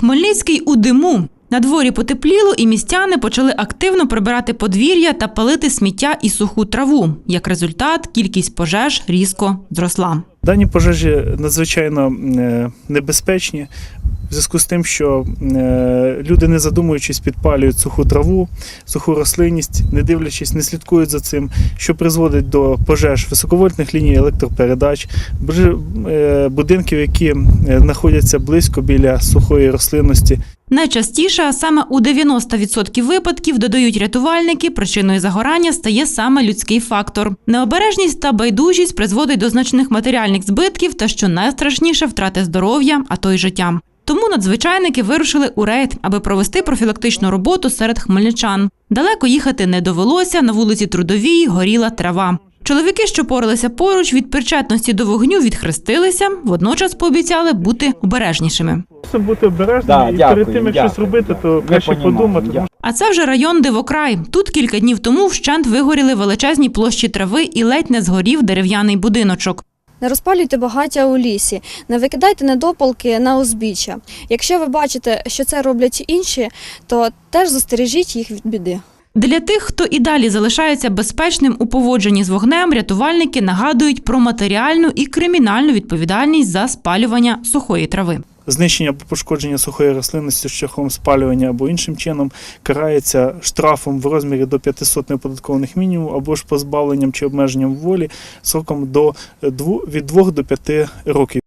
Хмельницький у диму. На дворі потепліло, і містяни почали активно прибирати подвір'я та палити сміття і суху траву. Як результат, кількість пожеж різко зросла. Дані пожежі надзвичайно е, небезпечні в зв'язку з тим, що е, люди, не задумуючись, підпалюють суху траву, суху рослинність, не дивлячись, не слідкують за цим, що призводить до пожеж високовольтних ліній електропередач, е, будинків, які е, знаходяться близько біля сухої рослинності. Найчастіше, саме у 90% випадків, додають рятувальники, причиною загорання стає саме людський фактор. Необережність та байдужість призводить до значних матеріальних збитків та, що найстрашніше, втрати здоров'я, а то й життя. Тому надзвичайники вирушили у рейд, аби провести профілактичну роботу серед хмельничан. Далеко їхати не довелося. На вулиці Трудовій горіла трава. Чоловіки, що поралися поруч від причетності до вогню, відхрестилися, водночас пообіцяли бути обережнішими. Бути обережним Да, і дякую, перед тим, як дякую. щось робити, то Ми краще подумати. дякую. А це вже район Дивокрай. Тут кілька днів тому вщент вигоріли величезні площі трави і ледь не згорів дерев'яний будиночок. Не розпалюйте багаття у лісі, не викидайте недопалки на узбіччя. Якщо ви бачите, що це роблять інші, то теж застережіть їх від біди. Для тих, хто і далі залишається безпечним у поводженні з вогнем, рятувальники нагадують про матеріальну і кримінальну відповідальність за спалювання сухої трави. Знищення або пошкодження сухої рослинності шляхом спалювання або іншим чином карається штрафом в розмірі до 500 неоподаткованих мінімумів або ж позбавленням чи обмеженням волі сроком до е, від 2 до 5 років.